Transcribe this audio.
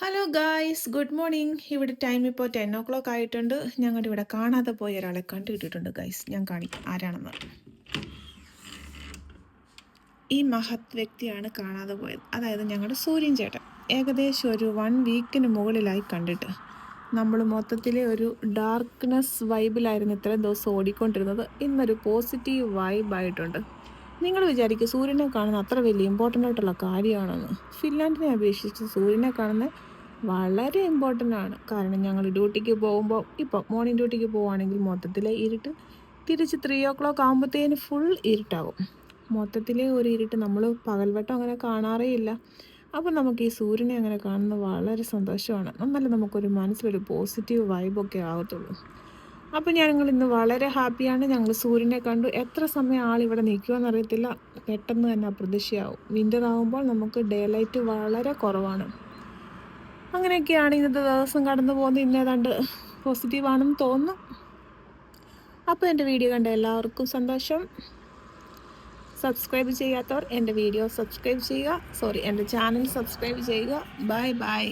Hello guys good morning ഇവിടെ time ഇപ്പോൾ ten o'clock ആയിട്ടുണ്ട്. ഞങ്ങളുടെ ഇവിടെ കാണാതെ പോയ ഒരാളെ കണ്ടുകിട്ടിട്ടുണ്ട് ഗൈസ് ഞാൻ കാണിക്കാം ആരാണെന്ന്. ഈ മഹത് വ്യക്തിയാണ് കാണാതെ പോയത്. അതായത് ഞങ്ങളുടെ സൂര്യൻ ചേട്ടൻ. ഏകദേശം ഒരു വൺ വീക്കിന് മുകളിലായി കണ്ടിട്ട്. നമ്മൾ മൊത്തത്തിലെ ഒരു ഡാർക്ക്നെസ് വൈബിലായിരുന്നു ഇത്രയും ദിവസം ഓടിക്കൊണ്ടിരുന്നത്. ഇന്നൊരു പോസിറ്റീവ് വൈബായിട്ടുണ്ട് നിങ്ങൾ വിചാരിക്കും സൂര്യനെ കാണുന്ന അത്ര വലിയ ഇമ്പോർട്ടന്റ് ആയിട്ടുള്ള കാര്യമാണെന്ന്. ഫിൻലാൻഡിനെ അപേക്ഷിച്ച് സൂര്യനെ കാണുന്നത് വളരെ ഇമ്പോർട്ടന്റ് ആണ്. കാരണം ഞങ്ങൾ ഡ്യൂട്ടിക്ക് പോകുമ്പോൾ ഇപ്പോൾ മോർണിംഗ് ഡ്യൂട്ടിക്ക് പോവുകയാണെങ്കിൽ മൊത്തത്തിലെ ഇരുട്ട് തിരിച്ച് ത്രീ ഓ ക്ലോക്ക് ആകുമ്പോഴത്തേന് ഫുൾ ഇരുട്ടാകും മൊത്തത്തിലെ ഒരു ഇരുട്ട് നമ്മൾ പകൽവട്ടം അങ്ങനെ കാണാറേ ഇല്ല. അപ്പോൾ നമുക്ക് ഈ സൂര്യനെ അങ്ങനെ കാണുന്നത് വളരെ സന്തോഷമാണ്. എന്നാലും നമുക്കൊരു മനസ്സിലൊരു പോസിറ്റീവ് വൈബൊക്കെ ആകത്തുള്ളൂ അപ്പോൾ ഞങ്ങൾ ഇന്ന് വളരെ ഹാപ്പിയാണ് ഞങ്ങൾ സൂര്യനെ കണ്ടു. എത്ര സമയം ആൾ ഇവിടെ നിൽക്കുമെന്ന് അറിയത്തില്ല പെട്ടെന്ന് തന്നെ അപ്രതീക്ഷയാവും വിന്റർ ആകുമ്പോൾ നമുക്ക് ഡേ ലൈറ്റ് വളരെ കുറവാണ്. അങ്ങനെയൊക്കെയാണ് ഇന്നത്തെ ദിവസം കടന്നു പോകുന്നത്. ഇന്നേതാണ്ട് പോസിറ്റീവാണെന്ന് തോന്നുന്നു. അപ്പോൾ എന്റെ വീഡിയോ കണ്ട എല്ലാവർക്കും സന്തോഷം. സബ്സ്ക്രൈബ് ചെയ്യാത്തവർ എന്റെ വീഡിയോ സബ്സ്ക്രൈബ് ചെയ്യുക. സോറി എന്റെ ചാനൽ സബ്സ്ക്രൈബ് ചെയ്യുക. Bye bye